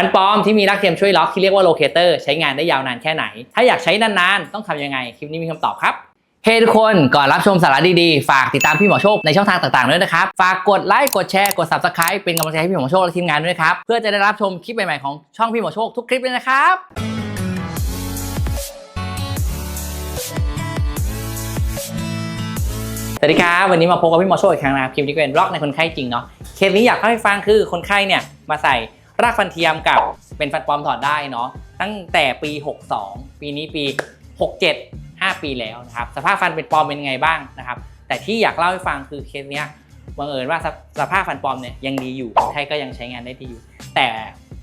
ฟันปลอมที่มีรักเทียมช่วยล็อกที่เรียกว่าโลเคเตอร์ใช้งานได้ยาวนานแค่ไหน ถ้าอยากใช้นานๆ ต้องทำยังไง คลิปนี้มีคำตอบครับเฮ้ทุกคนก่อนรับชมสาระดีๆ ฝากติดตามพี่หมอโชคในช่องทางต่างๆด้วยนะครับ ฝากกดไลค์กดแชร์กด subscribe เป็นกำลังใจให้พี่หมอโชคและทีมงานด้วยครับ เพื่อจะได้รับชมคลิปใหม่ๆของช่องพี่หมอโชคทุกคลิปเลยนะครับสวัสดีครับวันนี้มาพบกับพี่หมอโชคอีกครั้งนะครับคลิปนี้ก็เป็นบล็อกในคนไข้จริงเนาะเคสนี้อยากเล่าให้ฟังคือคนไข้เนี่ยมาใส่ รากฟันเทียมกับเป็นฟันปลอมถอดได้เนาะตั้งแต่ปี 62 ปีนี้ปี 67 5 ปีแล้วนะครับสภาพฟันเป็นปลอมเป็นไงบ้างนะครับ แต่ที่อยากเล่าให้ฟังคือเคสเนี้ยบังเอิญว่าสภาพฟันปลอมเนี่ยยังดีอยู่คนไข้ก็ยังใช้งานได้ดีอยู่ แต่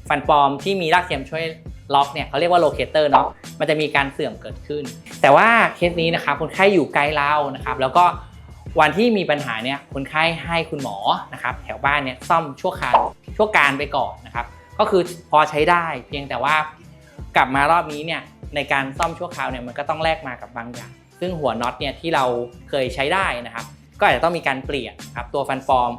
ฟันปลอมที่มีรากเทียมช่วยล็อกเนี่ยเขาเรียกว่าโลเคเตอร์เนาะมันจะมีการเสื่อมเกิดขึ้น แต่ว่าเคสนี้นะครับคนไข้อยู่ไกลเรานะครับ แล้วก็ วันที่มีปัญหาเนี่ยคนไข้ให้คุณหมอนะครับแถวบ้านเนี่ยซ่อมชั่วคราวชั่วการไปก่อนนะครับก็คือพอใช้ได้เพียงแต่ว่ากลับมารอบนี้เนี่ยในการซ่อมชั่วคราวเนี่ยมันก็ต้องแลกมากับบางอย่าง ซึ่งหัวน็อตเนี่ยที่เราเคยใช้ได้นะครับ ก็อาจจะต้องมีการเปลี่ยนครับตัวฟันปลอม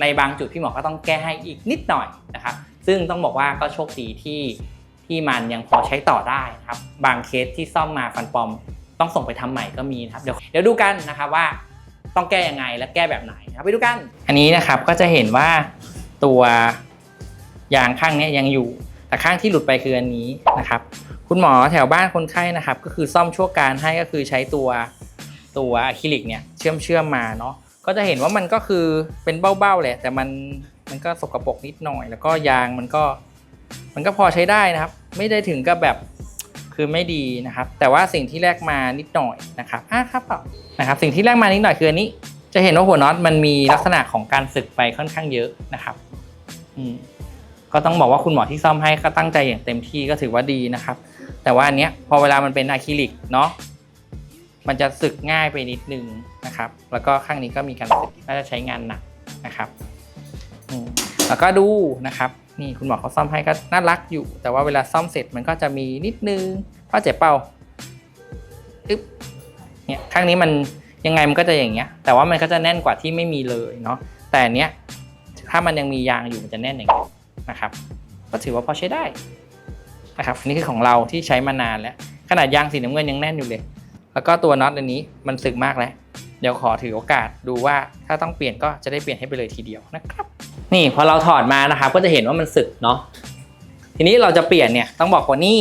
ในบางจุดพี่หมอก็ต้องแก้ให้อีกนิดหน่อยนะครับ ซึ่งต้องบอกว่าก็โชคดีที่ที่มันยังพอใช้ต่อได้นะครับ บางเคสที่ซ่อมมาฟันปลอมต้องส่งไปทำใหม่ก็มีครับ เดี๋ยวเดี๋ยวดูกันนะครับว่า ต้องแก้ยังไงและแก้แบบไหนนะครับไปดูกัน อันนี้นะครับก็จะเห็นว่าตัวยางข้างนี้ยยังอยู่ แต่ข้างที่หลุดไปคืออันนี้นะครับ คุณหมอแถวบ้านคนไข้นะครับ ก็คือซ่อมชั่วการให้ก็คือใช้ตัวตัวอะคริลิกเนี่ยเชื่อมเชื่อมมาเนาะก็จะเห็นว่ามันก็คือเป็นเบ้าๆแหละ แต่มันมันก็สกปรกนิดหน่อย แล้วก็ยางมันก็ มันก็พอใช้ได้นะครับ ไม่ได้ถึงกับแบบ คือไม่ดีนะครับ แต่ว่าสิ่งที่แลกมานิดหน่อยนะครับอะครับเปล่านะครับสิ่งที่แรกมานิดหน่อยคืออันนี้ จะเห็นว่าหัวน็อตมันมีลักษณะของการสึกไปค่อนข้างเยอะนะครับอืมก็ต้องบอกว่าคุณหมอที่ซ่อมให้ก็ตั้งใจอย่างเต็มที่ก็ถือว่าดีนะครับ แต่ว่าอันเนี้ยพอเวลามันเป็นอะคริลิกเนาะมันจะสึกง่ายไปนิดนึงนะครับ แล้วก็ข้างนี้ก็มีการสึกน่าจะใช้งานหนักนะครับอืมแล้วก็ดูนะครับ นี่คุณหมอเขาซ่อมให้ก็น่ารักอยู่ แต่ว่าเวลาซ่อมเสร็จมันก็จะมีนิดนึงพ่อเจ็บเป่าอึ๊บเนี่ยข้างนี้มันยังไงมันก็จะอย่างเงี้ย แต่ว่ามันก็จะแน่นกว่าที่ไม่มีเลยเนาะแต่อันเนี้ยถ้ามันยังมียางอยู่มันจะแน่นอย่างเงี้ยนะครับ ก็ถือว่าพอใช้ได้นะครับนนี้คือของเราที่ใช้มานานแล้ว ขนาดยางสีน้ำเงินยังแน่นอยู่เลย แล้วก็ตัวน็อตอันนี้มันสึกมากแล้ว เดี๋ยวขอถือโอกาสดูว่าถ้าต้องเปลี่ยนก็จะได้เปลี่ยนให้ไปเลยทีเดียวนะครับ นี่พอเราถอดมานะครับก็จะเห็นว่ามันสึกเนาะทีนี้เราจะเปลี่ยนเนี่ยต้องบอกว่านี่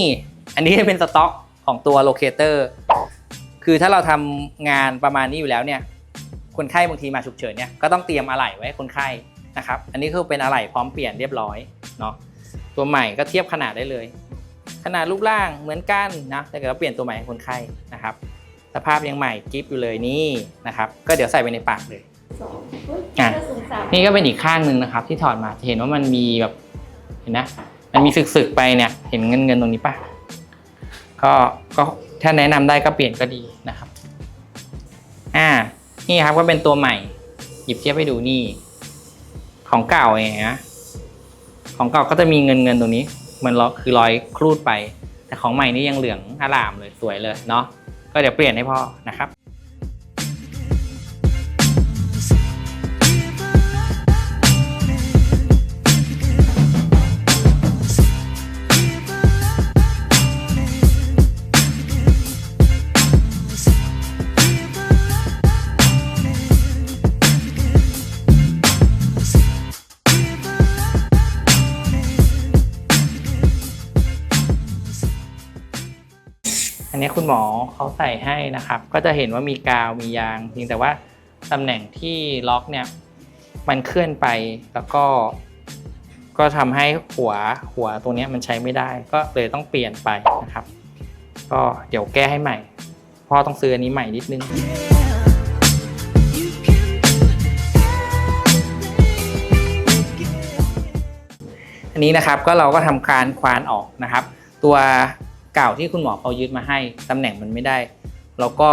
อันนี้เป็นสต็อกของตัวโลเคเตอร์คือถ้าเราทำงานประมาณนี้อยู่แล้วเนี่ยคนไข้บางทีมาฉุกเฉินเนี่ยก็ต้องเตรียมอะไหล่ไว้คนไข้นะครับ อันนี้คือเป็นอะไหล่พร้อมเปลี่ยนเรียบร้อยเนาะตัวใหม่ก็เทียบขนาดได้เลย ขนาดรูปร่างเหมือนกันนะแต่เกิดเราเปลี่ยนตัวใหม่ให้คนไข้นะครับ สภาพยังใหม่กิฟอยู่เลยนี่นะครับ ก็เดี๋ยวใส่ไปในปากเลย อะนี่ก็เป็นอีกข้างหนึ่งนะครับ ที่ถอดมาจะเห็นว่ามันมีแบบเห็นนะมันมีสึกๆไปเนี่ย เห็นเงินเงินตรงนี้ปะก็ก็ถ้าแนะนำได้ก็เปลี่ยนก็ดีนะครับ อ่า นี่ครับก็เป็นตัวใหม่ หยิบเทียบให้ดูนี่ ของเก่าเองนะของเก่าก็จะมีเงินเงินตรงนี้ มันล้อคือรอยครูดไป แต่ของใหม่นี่ยังเหลืองอลามเลยสวยเลยเนาะก็เดี๋ยวเปลี่ยนให้พ่อนะครับ นี้คุณหมอเขาใส่ให้นะครับ ก็จะเห็นว่ามีกาวมียางเพียงแต่ว่าตำแหน่งที่ล็อกเนี่ยมันเคลื่อนไปแล้วก็ ก็ทำให้หัวหัวตรงนี้มันใช้ไม่ได้ ก็เลยต้องเปลี่ยนไปนะครับ ก็เดี๋ยวแก้ให้ใหม่พ่อต้องซื้ออันนี้ใหม่นิดนึงอันนี้นะครับก็เราก็ทำการควานออกนะครับ ตัว เก่าที่คุณหมอเขายึดมาให้ตำแหน่งมันไม่ได้เราก็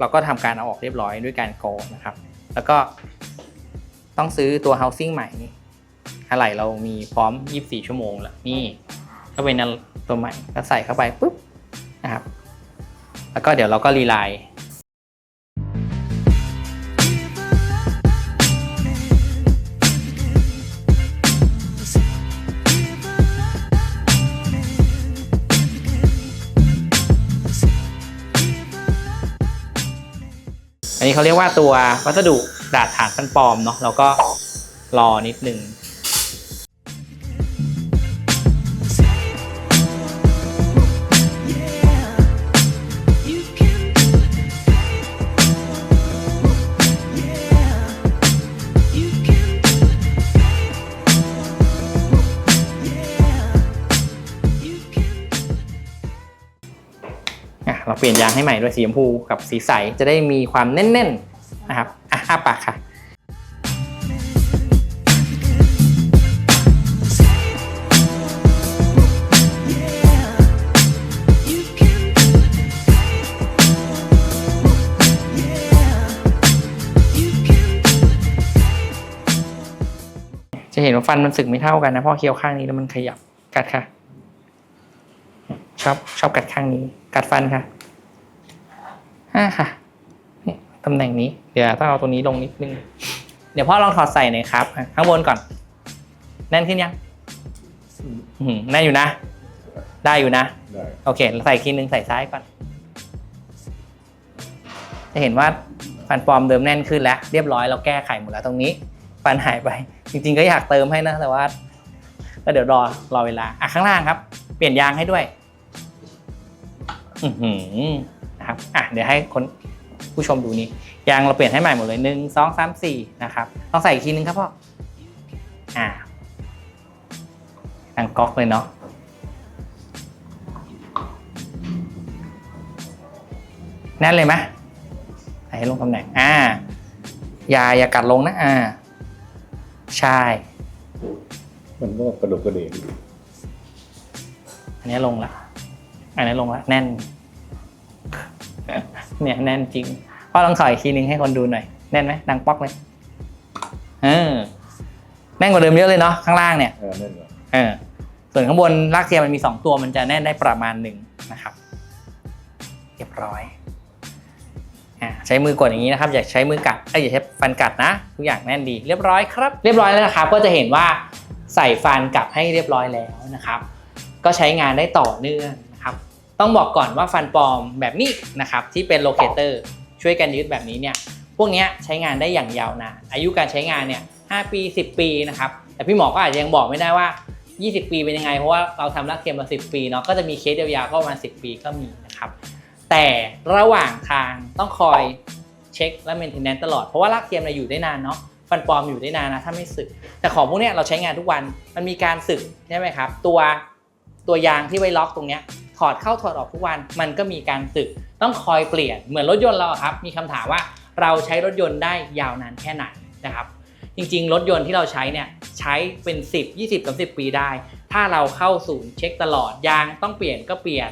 เราก็ทำการเอาออกเรียบร้อยด้วยการโกนนะครับ แล้วก็ต้องซื้อตัว housing ใหม่นี่อะไรเรามีพร้อม 24 ชั่วโมงแล้วนี่ก็เป็นตัวใหม่ก็ใส่เข้าไปปุ๊บนะครับ แล้วก็เดี๋ยวเราก็รีไลน์ นี้เขาเรียกว่าตัววัสดุดาดฐานฟันปลอมเนาะแล้วก็รอนิดนึง เราเปลี่ยนยางให้ใหม่ด้วยสีชมพูกับสีใสจะได้มีความแน่นๆนะครับอะอ้าปากค่ะจะเห็นว่าฟันมันสึกไม่เท่ากันนะเพราะเคี้ยวข้างนี้แล้วมันขยับกัดค่ะ ชอบชอบกัดข้างนี้ กัดฟันค่ะอ่าค่ะนี่ตำแหน่งนี้เดี๋ยวต้องเอาตัวนี้ลงนิดนึง เดี๋ยวพ่อลองถอดใส่หน่อยครับอะข้างบนก่อน แน่นขึ้นยังอื้อหือแน่นอยู่นะ ได้อยู่นะได้โอเคใส่คีย์หนึ่งใส่ซ้ายก่อน จะเห็นว่าฟันปลอมเดิมแน่นขึ้นแล้ว เรียบร้อยเราแก้ไขหมดแล้วตรงนี้ ฟันหายไป จริง ๆ ก็อยากเติมให้นะแต่ว่าก็เดี๋ยวรอรอเวลาอะข้างล่างครับ เปลี่ยนยางให้ด้วยอือหือ นะครับอะเดี๋ยวให้คนผู้ชมดูนี่ยางเราเปลี่ยนให้ใหม่หมดเลยหนึ่งสองสามสี่นะครับลองใส่อีกทีนึงครับพ่ออ่าดังก๊อกเลยเนาะแน่นเลยไหมใส่ให้ลงตำแหน่งอ่าอย่าอย่ากัดลงนะอ่า ใช่ มันก็กระดกกระเดกอันนี้ลงละ อันนี้ลงละแน่น เนี่ยแน่นจริงพ่อลองถอยอีกทีนึงให้คนดูหน่อย แน่นไหมดังป๊อกเลย เออ แน่นกว่าเดิมเยอะเลยเนาะข้างล่างเนี่ยเออนั่นเหรอเออ ส่วนข้างบนรากเทียมมันมี2ตัวมันจะแน่นได้ประมาณหนึ่งนะครับเรียบร้อยอ่าใช้มือกดอย่างนี้นะครับ อย่าใช้มือกัดเอ้ยอย่าใช้ฟันกัดนะทุกอย่างแน่นดี เรียบร้อยครับ เรียบร้อยแล้วนะครับ ก็จะเห็นว่าใส่ฟันกลับให้เรียบร้อยแล้วนะครับ ก็ใช้งานได้ต่อเนื่องนะครับ ต้องบอกก่อนว่าฟันปลอมแบบนี้นะครับที่เป็นโลเคเตอร์ช่วยกันยึดแบบนี้เนี่ยพวกนี้ใช้งานได้อย่างยาวนานอายุการใช้งานเนี่ย5ปี 10 ปีนะครับแต่พี่หมอก็อาจจะยังบอกไม่ได้ว่า 20 ปีเป็นยังไง เพราะว่าเราทำรักเทียมมา 10 ปีเนาะก็จะมีเคสยาวๆก็ประมาณ 10 ปีก็มีนะครับแต่ระหว่างทางต้องคอยเช็คและเมนเทนแนนตลอดเพราะว่ารักเทียมเราอยู่ได้นานเนาะฟันปลอมอยู่ได้นานนะถ้าไม่สึก แต่ของพวกนี้เราใช้งานทุกวันมันมีการสึกใช่ไหมครับตัวตัวยางที่ไว้ล็อกตรงเนี้ย ถอดเข้าถอดออกทุกวัน มันก็มีการสึกต้องคอยเปลี่ยนเหมือนรถยนต์เราครับ มีคำถามว่าเราใช้รถยนต์ได้ยาวนานแค่ไหนนะครับ จริงๆ รถยนต์ที่เราใช้เนี่ยใช้เป็น 10 20 30 ปีได้ ถ้าเราเข้าศูนย์เช็คตลอดยางต้องเปลี่ยนก็เปลี่ยน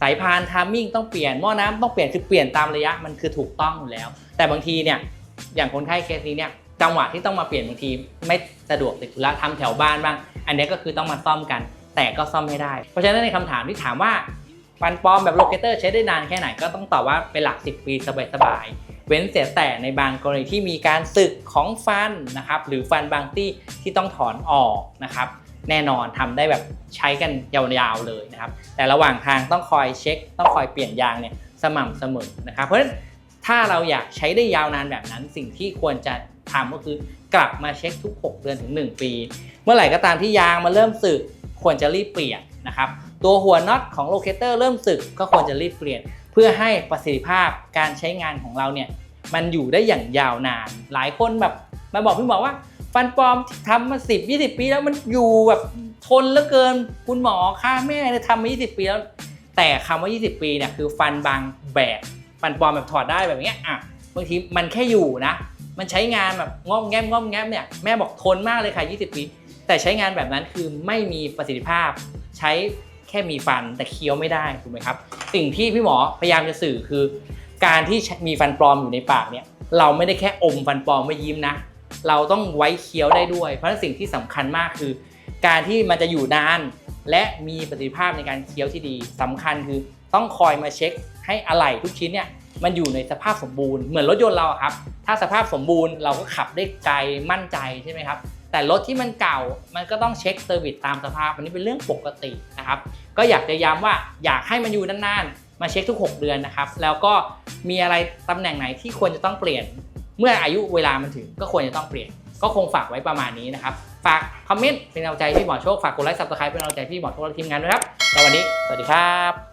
สายพานทามมิ่งต้องเปลี่ยนหม้อน้ำต้องเปลี่ยนคือเปลี่ยนตามระยะมันคือถูกต้องอยู่แล้ว แต่บางทีเนี่ยอย่างคนไข้เคสนี้เนี่ยจังหวะที่ต้องมาเปลี่ยนบางทีไม่สะดวกติดธุระทำแถวบ้านบ้าง อันนี้ก็คือต้องมาซ่อมกัน แต่ก็ซ่อมไม่ได้ เพราะฉะนั้นในคำถามที่ถามว่าฟันปลอมแบบโลเกเตอร์ใช้ได้นานแค่ไหนก็ต้องตอบว่าเป็นหลัก 10 ปีสบายๆเว้นเสียแต่ในบางกรณีที่มีการสึกของฟันนะครับหรือฟันบางที่ที่ต้องถอนออกนะครับแน่นอนทำได้แบบใช้กันยาวๆเลยนะครับ แต่ระหว่างทางต้องคอยเช็ค ต้องคอยเปลี่ยนยางเนี่ยสม่ำเสมอนะครับ เพราะฉะนั้นถ้าเราอยากใช้ได้ยาวนานแบบนั้น สิ่งที่ควรจะทำก็คือกลับมาเช็คทุก 6 เดือนถึง 1 ปี เมื่อไหร่ก็ตามที่ยางมาเริ่มสึก ควรจะรีบเปลี่ยนนะครับ ตัวหัวน็อตของโลเคเตอร์เริ่มสึกก็ควรจะรีบเปลี่ยน เพื่อให้ประสิทธิภาพการใช้งานของเราเนี่ยมันอยู่ได้อย่างยาวนาน หลายคนแบบมาบอกพี่หมอว่า ฟันปลอมทำมา 10 20 ปีแล้วมันอยู่แบบทนเหลือเกินคุณหมอค่าแม่เนี่ยทำมา 20 ปีแล้ว แต่คำว่า 20 ปีเนี่ยคือฟันบางแบบฟันปลอมแบบถอดได้แบบเนี้ยอะบางทีมันแค่อยู่นะ มันใช้งานแบบงอมแง้มงอมแง้มเนี่ยแม่บอกทนมากเลยค่ะ 20 ปี แต่ใช้งานแบบนั้นคือไม่มีประสิทธิภาพ ใช้แค่มีฟันแต่เคี้ยวไม่ได้ถูกไหมครับ สิ่งที่พี่หมอพยายามจะสื่อคือ การที่มีฟันปลอมอยู่ในปากเนี่ยเราไม่ได้แค่อมฟันปลอมไม่ยิ้มนะ เราต้องไว้เคี้ยวได้ด้วย เพราะฉะนั้นสิ่งที่สำคัญมากคือ การที่มันจะอยู่นาน และมีประสิทธิภาพในการเคี้ยวที่ดีสำคัญคือต้องคอยมาเช็คให้อะไหล่ทุกชิ้นเนี่ยมันอยู่ในสภาพสมบูรณ์เหมือนรถยนต์เราครับ ถ้าสภาพสมบูรณ์เราก็ขับได้ไกลมั่นใจใช่ไหมครับ แต่รถที่มันเก่ามันก็ต้องเช็คเซอร์วิสตามสภาพอันนี้เป็นเรื่องปกตินะครับ ก็อยากจะย้ำว่าอยากให้มันอยู่นานๆ มาเช็คทุก 6 เดือนนะครับ แล้วก็มีอะไรตำแหน่งไหนที่ควรจะต้องเปลี่ยน เมื่ออายุเวลามันถึงก็ควรจะต้องเปลี่ยน ก็คงฝากไว้ประมาณนี้นะครับ ฝากคอมเมนต์เป็นกำลังใจพี่หมอโชค ฝากกดไลค์ซับสไครป์เป็นกำลังใจพี่หมอโชคและทีมงานด้วยครับแล้ววันนี้ สวัสดีครับ